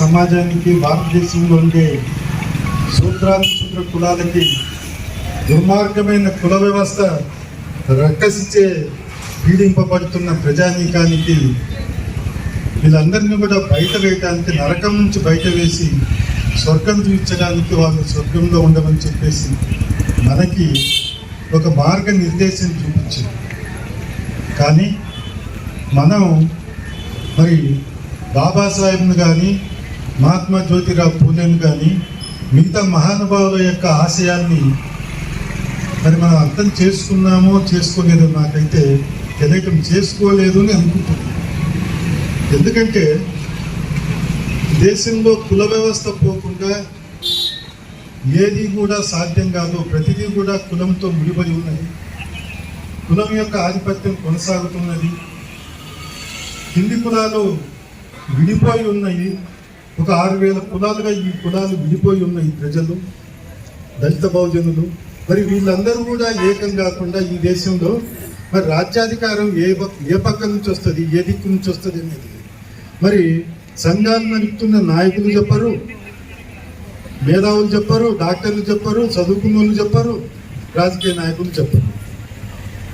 సమాజానికి భారతదేశంలో ఉండే శూద్రాది కులాలకి దుర్మార్గమైన కుల వ్యవస్థ రక్కసిచ్చే పీడింపబడుతున్న ప్రజానీకానికి వీళ్ళందరినీ కూడా బయట వేయడానికి నరకం నుంచి బయట వేసి స్వర్గం చూపించడానికి వాళ్ళు స్వర్గంలో ఉండమని చెప్పేసి మనకి ఒక మార్గ నిర్దేశం చూపించింది. కానీ మనం మరి బాబాసాహెబ్ను కానీ మహాత్మా జ్యోతిరావు పూలేను కానీ మిగతా మహానుభావుల యొక్క ఆశయాన్ని మరి మనం అర్థం చేసుకున్నామో చేసుకోలేదో నాకైతే తెలియటం చేసుకోలేదు అని అనుకుంటున్నాను. ఎందుకంటే దేశంలో కుల వ్యవస్థ పోకుండా ఏది కూడా సాధ్యం కాదు ప్రతిదీ కూడా కులంతో ముడిపడి ఉన్నది. కులం యొక్క ఆధిపత్యం కొనసాగుతున్నది. కింది కులాలు విడిపోయి ఉన్నాయి. ఒక ఆరు వేల కులాలుగా ఈ కులాలు విడిపోయి ఉన్నాయి ప్రజలు దళిత బహుజనులు మరి వీళ్ళందరూ కూడా ఏకం కాకుండా ఈ దేశంలో మరి రాజ్యాధికారం ఏ ఏ పక్క నుంచి వస్తుంది ఏ దిక్కు నుంచి వస్తుంది అనేది మరి సంఘాలు నడుపుతున్న నాయకులు చెప్పరు మేధావులు చెప్పరు డాక్టర్లు చెప్పరు చదువుకున్న వాళ్ళు చెప్పరు రాజకీయ నాయకులు చెప్పరు.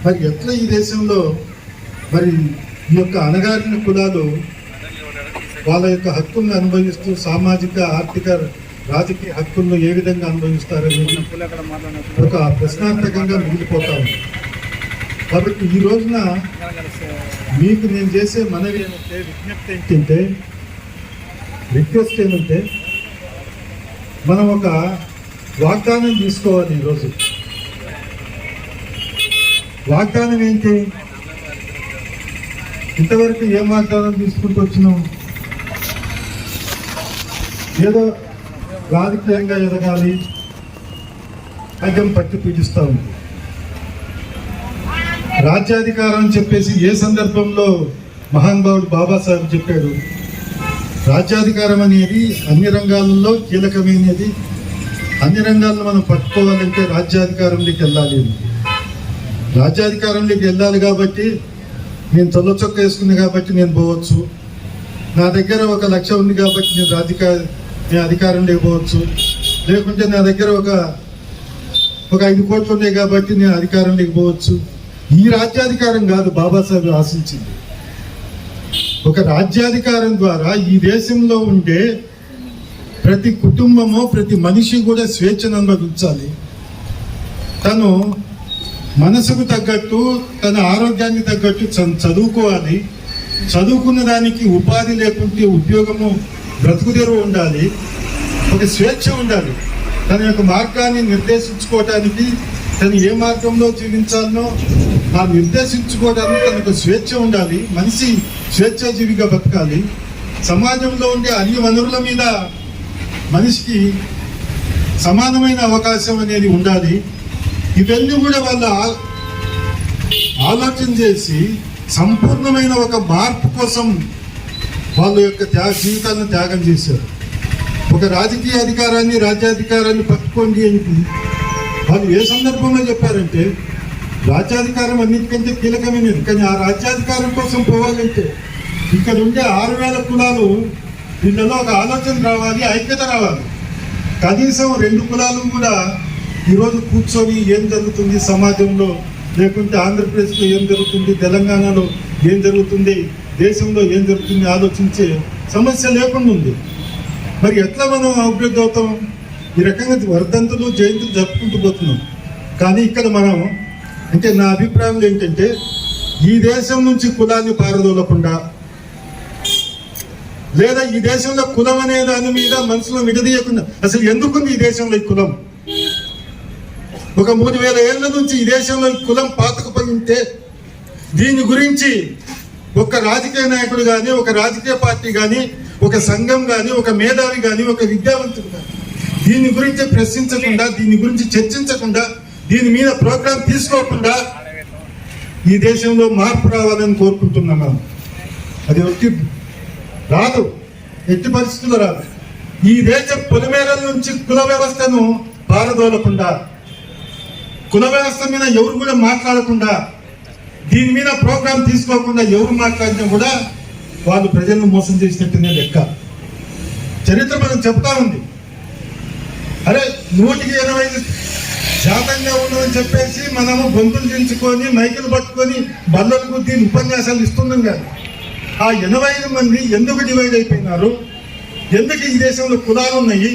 మరి ఎట్లా ఈ దేశంలో మరి ఈ యొక్క అణగారిన కులాలు వాళ్ళ యొక్క హక్కులను అనుభవిస్తూ సామాజిక ఆర్థిక రాజకీయ హక్కులను ఏ విధంగా అనుభవిస్తారని ఒక ప్రశ్నార్థకంగా మిగిలిపోతా ఉంది. కాబట్టి ఈ రోజున మీకు నేను చేసే మనవి ఏమంటే విజ్ఞప్తి ఏంటంటే రిక్వెస్ట్ ఏమంటే మనం ఒక వాగ్దానం తీసుకోవాలి ఈరోజు వాగ్దానం ఏంటి? ఇంతవరకు ఏం వాగ్దానం తీసుకుంటూ వచ్చినాం? ఏదో రాజకీయంగా ఎదగాలి ఐక్యం పట్టి పూజిస్తూ ఉంది. రాజ్యాధికారం అని చెప్పేసి ఏ సందర్భంలో మహానుభావుడు బాబాసాహెబ్ చెప్పాడు రాజ్యాధికారం అనేది అన్ని రంగాలలో కీలకమైనది. అన్ని రంగాల్లో మనం పట్టుకోవాలంటే రాజ్యాధికారంలోకి వెళ్ళాలి అని. రాజ్యాధికారంలోకి వెళ్ళాలి కాబట్టి నేను తొల్ల చొక్క వేసుకున్నా కాబట్టి నేను పోవచ్చు. నా దగ్గర ఒక లక్ష ఉంది కాబట్టి నేను రాజకీయ నేను అధికారం లేకపోవచ్చు. లేకుంటే నా దగ్గర ఒక ఒక ఐదు కోట్లు ఉన్నాయి కాబట్టి నేను అధికారం లేకపోవచ్చు. ఈ రాజ్యాధికారం కాదు బాబాసాహెబ్ ఆశించింది. ఒక రాజ్యాధికారం ద్వారా ఈ దేశంలో ఉండే ప్రతి కుటుంబము ప్రతి మనిషి కూడా స్వేచ్ఛను అనుభవించాలి తను మనసుకు తగ్గట్టు తన ఆరోగ్యానికి తగ్గట్టు చ- చదువుకోవాలి. చదువుకున్న దానికి ఉపాధి లేకుంటే ఉద్యోగము బ్రతుకుదెరువు ఉండాలి ఒక స్వేచ్ఛ ఉండాలి. తన యొక్క మార్గాన్ని నిర్దేశించుకోవటానికి తను ఏ మార్గంలో జీవించాలనో ఆ నిర్దేశించుకోవడానికి తనకు స్వేచ్ఛ ఉండాలి. మనిషి స్వేచ్ఛాజీవిగా బతకాలి. సమాజంలో ఉండే అన్ని వనరుల మీద మనిషికి సమానమైన అవకాశం అనేది ఉండాలి. ఇవన్నీ కూడా వాళ్ళు ఆలోచన చేసి సంపూర్ణమైన ఒక మార్పు కోసం వాళ్ళ యొక్క త్యాగ జీవితాలను త్యాగం చేశారు. ఒక రాజకీయ అధికారాన్ని రాజ్యాధికారాన్ని పట్టుకోండి అంటే వాళ్ళు ఏ సందర్భంలో చెప్పారంటే రాజ్యాధికారం అన్నిటికంటే కీలకమైనది కానీ ఆ రాజ్యాధికారం కోసం పోవాలంటే ఇక్కడ ఉండే ఆరు వేల కులాలు వీళ్ళలో ఒక ఆలోచన రావాలి ఐక్యత రావాలి. కనీసం రెండు కులాలు కూడా ఈరోజు కూర్చొని ఏం జరుగుతుంది సమాజంలో లేకుంటే ఆంధ్రప్రదేశ్లో ఏం జరుగుతుంది తెలంగాణలో ఏం జరుగుతుంది దేశంలో ఏం జరుగుతుంది ఆలోచించే సమస్య లేకుండా ఉంది. మరి ఎట్లా మనం అభివృద్ధి అవుతాం? ఈ రకంగా వర్ధంతులు జయంతులు జరుపుకుంటూ పోతున్నాం. కానీ ఇక్కడ మనం అంటే నా అభిప్రాయం ఏంటంటే ఈ దేశం నుంచి కులాన్ని పారదోలకుండా లేదా ఈ దేశంలో కులం అనే దాని మీద మనసులో విడదీయకుండా అసలు ఎందుకుంది ఈ దేశంలో ఈ కులం? ఒక మూడు వేల ఏళ్ళ నుంచి ఈ దేశంలో కులం పాతకపోయి ఉంటే దీని గురించి ఒక రాజకీయ నాయకుడు కానీ ఒక రాజకీయ పార్టీ కానీ ఒక సంఘం కానీ ఒక మేధావి కానీ ఒక విద్యావంతుడు కానీ దీని గురించి ప్రశ్నించకుండా దీని గురించి చర్చించకుండా దీని మీద ప్రోగ్రాం తీసుకోకుండా ఈ దేశంలో మార్పు రావాలని కోరుకుంటున్నాం మనం. అది వచ్చి రాదు. ఎట్టి పరిస్థితుల్లో రాదు. ఈ దేశ పొలిమేరల నుంచి కుల వ్యవస్థను పారదోలకుండా కుల వ్యవస్థ మీద ఎవరు కూడా మాట్లాడకుండా దీని మీద ప్రోగ్రాం తీసుకోకుండా ఎవరు మాట్లాడినా కూడా వాళ్ళు ప్రజలను మోసం చేసినట్టునే లెక్క. చరిత్ర మనం చెప్తా ఉంది. అరే నూటికి ఎనభై శాతంగా ఉందని చెప్పేసి మనము గొంతులు దించుకొని మైకులు పట్టుకొని బల్లలు గుద్ది ఉపన్యాసాలు ఇస్తున్నాం కాదు. ఆ ఎనభై ఐదు మంది ఎందుకు డివైడ్ అయిపోయినారు? ఎందుకు ఈ దేశంలో కులాలు ఉన్నాయి?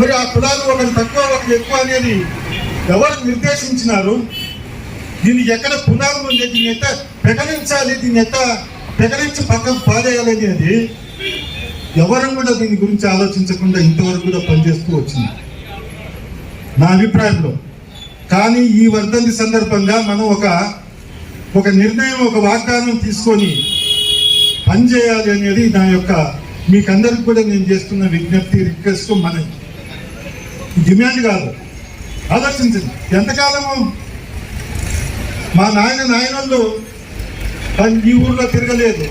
మరి ఆ కులాలు ఒకటి తక్కువ ఒకటి ఎక్కువ అనేది ఎవరు నిర్దేశించినారు? దీన్ని ఎక్కడ పునాదులు ఉంది దీన్ని ఎట్ట పెకలించాలి దీన్ని ఎట్ట పెకలించి పక్కకు పాదేయాలి అనేది ఎవరు కూడా దీని గురించి ఆలోచించకుండా ఇంతవరకు కూడా పనిచేస్తూ వచ్చింది. నా అభిప్రాయంలో. కానీ ఈ వర్ధంతి సందర్భంగా మనం ఒక ఒక నిర్ణయం ఒక వాగ్దానం తీసుకొని పనిచేయాలి అనేది నా యొక్క మీకందరికి కూడా నేను చేస్తున్న విజ్ఞప్తి రిక్వెస్ట్ మన డిమాండ్ కాదు. ఆలోచించండి. ఎంతకాలము మా నాయన నాయనళ్ళు పని ఈ ఊర్లో తిరగలేదు.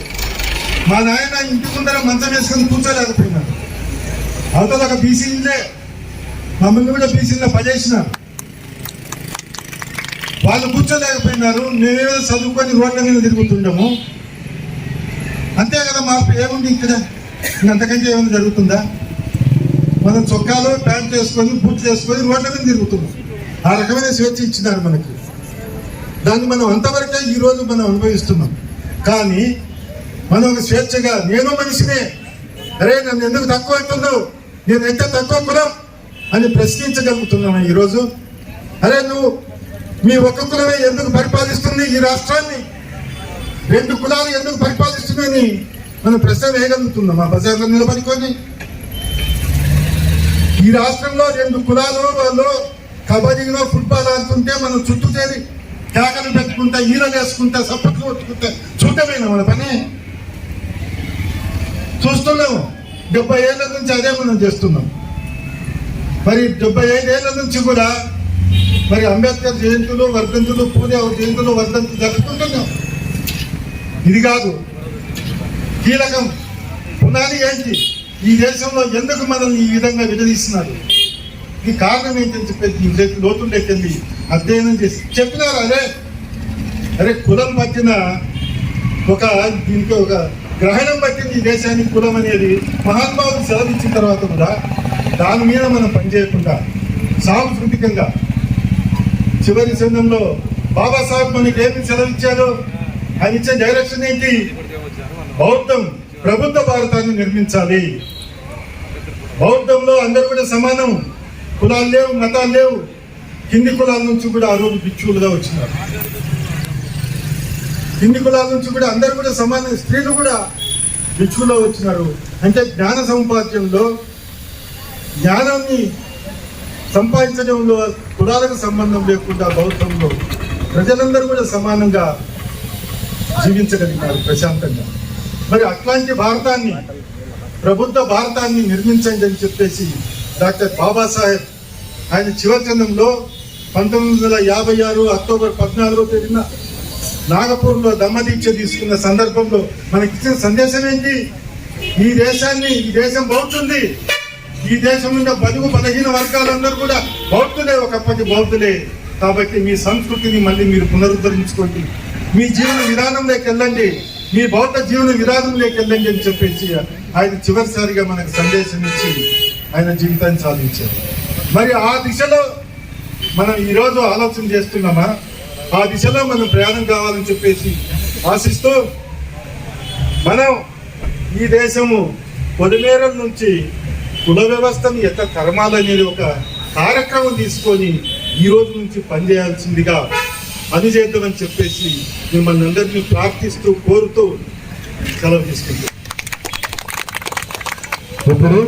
మా నాయన ఇంటి ముందర మంచం వేసుకొని కూర్చోలేకపోయినాడు. అవతల ఒక బీసీలే మమ్మల్ని కూడా బీసీలో పడేసినారు వాళ్ళు కూర్చోలేకపోయినారు. మేమేదో చదువుకొని రోడ్ల మీద తిరుగుతుండము. అంతే కదా మార్పు ఏముంది ఇక్కడ? ఇంకంతకంటే ఏమైనా జరుగుతుందా? మనం చొక్కాలు ప్యాంట్ వేసుకొని బూట్లు వేసుకొని రోడ్ల మీద తిరుగుతున్నాం. ఆ రకమైన స్వేచ్ఛ ఇచ్చినారు మనకి. దాన్ని మనం అంతవరకే ఈరోజు మనం అనుభవిస్తున్నాం. కానీ మనం ఒక స్వేచ్ఛగా నేను మనిషినే అరే నన్ను ఎందుకు తక్కువ అంటున్నావు? నేను ఎంత తక్కువ కులం? అని ప్రశ్నించగలుగుతున్నాను ఈరోజు అరే నువ్వు మీ ఒక్క కులమే ఎందుకు పరిపాలిస్తుంది ఈ రాష్ట్రాన్ని? రెండు కులాలు ఎందుకు పరిపాలిస్తున్నాయని మనం ప్రశ్న వేయగలుగుతున్నాం. ఆ బజార్లో నిలబడుకొని. ఈ రాష్ట్రంలో రెండు కులాలు వాళ్ళు కబడ్డీలో ఫుట్బాల్ ఆడుతుంటే మనం చుట్టూ చేరి కేకలు పెట్టుకుంటా ఈరలు వేసుకుంటా సప్పట్లు కొట్టుకుంటా చూడమేనా మన పని? చూస్తున్నాము డెబ్బై ఏళ్ళ నుంచి అదే మనం చేస్తున్నాం. మరి డెబ్బై ఐదేళ్ళ నుంచి కూడా మరి అంబేద్కర్ జయంతులు వర్ధంతులు పూజ జయంతులు వర్ధంతులు జరుపుకుంటున్నాం. ఇది కాదు. కీలకం. పునాది ఏంటి? ఈ దేశంలో ఎందుకు మనల్ని ఈ విధంగా విడదీస్తున్నారు ఈ కారణం ఏంటని చెప్పేసి ఈ అధ్యయనం చేసి చెప్పినారు. అరే అరే కులం పట్టిన ఒక దీనికి ఒక గ్రహణం పట్టింది ఈ దేశానికి కులం అనేది. మహాత్మావులు సెలవిచ్చిన తర్వాత కూడా దాని మీద మనం పనిచేయకుండా సాంస్కృతికంగా చివరి సంఘంలో బాబాసాహెబ్ మనకి ఏమి సెలవిచ్చారు ఆయన ఇచ్చే డైరెక్షన్ ఏంటి? బౌద్ధం ప్రభుత్వ భారతాన్ని నిర్మించాలి. బౌద్ధంలో అందరూ కూడా సమానం. కులాలు లేవు మతాలు లేవు. కింది కులాల నుంచి కూడా ఆ రోజు భిక్షువులుగా వచ్చినారు. కింది కులాల నుంచి కూడా అందరూ కూడా సమాన స్త్రీలు కూడా భిక్షువులో వచ్చినారు. అంటే జ్ఞాన సముపార్జనలో జ్ఞానాన్ని సంపాదించడంలో కులాలకు సంబంధం లేకుండా బౌద్ధంలో ప్రజలందరూ కూడా సమానంగా జీవించగలిగినారు ప్రశాంతంగా. మరి అట్లాంటి భారతాన్ని ప్రభుత్వ భారతాన్ని నిర్మించండి అని చెప్పేసి డాక్టర్ బాబాసాహెబ్ ఆయన చివరిచందంలో పంతొమ్మిది వందల యాభై ఆరు అక్టోబర్ పద్నాలుగో తేదీన నాగపూర్లో దమ్మదీక్ష తీసుకున్న సందర్భంలో మనకిచ్చిన సందేశం ఏంటి? ఈ దేశాన్ని ఈ దేశం బాగుంటుంది ఈ దేశం ఉన్న బతుకు బలహీన వర్గాలందరూ కూడా బౌద్ధులే ఒకప్పటి బౌద్ధులే. కాబట్టి మీ సంస్కృతిని మళ్ళీ మీరు పునరుద్ధరించుకోండి. మీ జీవన విధానంలోకి వెళ్ళండి. మీ బౌద్ధ జీవన విధానంలోకి వెళ్ళండి అని చెప్పేసి ఆయన చివరిసారిగా మనకు సందేశం ఇచ్చింది. ఆయన జీవితాన్ని సాధించారు. మరి ఆ దిశలో మనం ఈరోజు ఆలోచన చేస్తున్నామా? ఆ దిశలో మనం ప్రయాణం కావాలని చెప్పేసి ఆశిస్తూ మనం ఈ దేశము పొలిమేరల నుంచి కుల వ్యవస్థను ఎట్లా తరమాలనేది ఒక కార్యక్రమం తీసుకొని ఈ రోజు నుంచి పనిచేయాల్సిందిగా పనిచేద్దామని చెప్పేసి మిమ్మల్ని అందరినీ ప్రార్థిస్తూ కోరుతూ సెలవు తీసుకుంటాం ఇప్పుడు